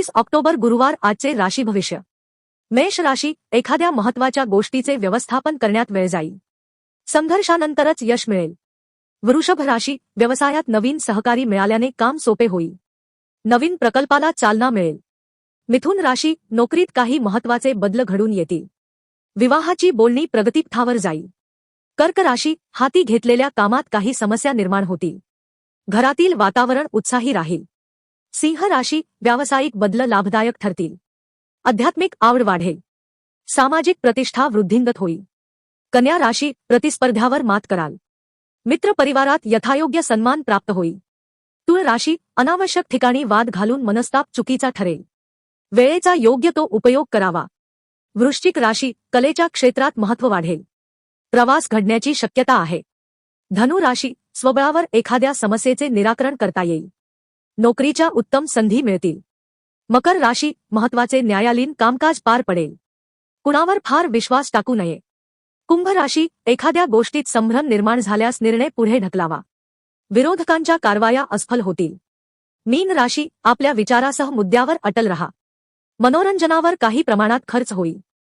वीस ऑक्टोबर गुरुवार आजचे राशी भविष्य. मेष राशी एखाद्या महत्त्वाच्या गोष्टीचे व्यवस्थापन करण्यात वेळ जाईल. संघर्षानंतरच यश मिळेल. वृषभ राशी व्यवसायात नवीन सहकारी मिळाल्याने काम सोपे होईल. नवीन प्रकल्पाला चालना मिळेल. मिथुन राशी नोकरीत काही महत्त्वाचे बदल घडून येतील. विवाहाची बोलणी प्रगतीपथावर जाईल. कर्क राशी हाती घेतलेल्या कामात काही समस्या निर्माण होतील. घरातील वातावरण उत्साही राहील. सिंह राशी व्यावसायिक बदल लाभदायक ठरतील. आध्यात्मिक आवड वाढेल. सामाजिक प्रतिष्ठा वृद्धिंगत होईल. कन्या राशी प्रतिस्पर्ध्यावर मात कराल. मित्र परिवारात यथायोग्य सन्मान प्राप्त होईल. तुळ राशी अनावश्यक ठिकाणी वाद घालून मनस्ताप चुकीचा ठरेल. वेळेचा योग्य तो उपयोग करावा. वृश्चिक राशी कलेच्या क्षेत्रात महत्त्व वाढेल. प्रवास घडण्याची शक्यता आहे. धनु राशी स्वबळावर एखाद्या समस्येचे निराकरण करता येईल. नोकरीच्या उत्तम संधी मिळतील. मकर राशी महत्त्वाचे न्यायालयीन कामकाज पार पडेल. कुणावर फार विश्वास टाकू नये. कुंभ राशी एखाद्या गोष्टीत संभ्रम निर्माण झाल्यास निर्णय पुढे ढकलावा. विरोधकांच्या कारवाया असफल होतील. मीन राशी आपल्या विचारासह मुद्द्यावर अटल रहा. मनोरंजनावर काही प्रमाणात खर्च होईल.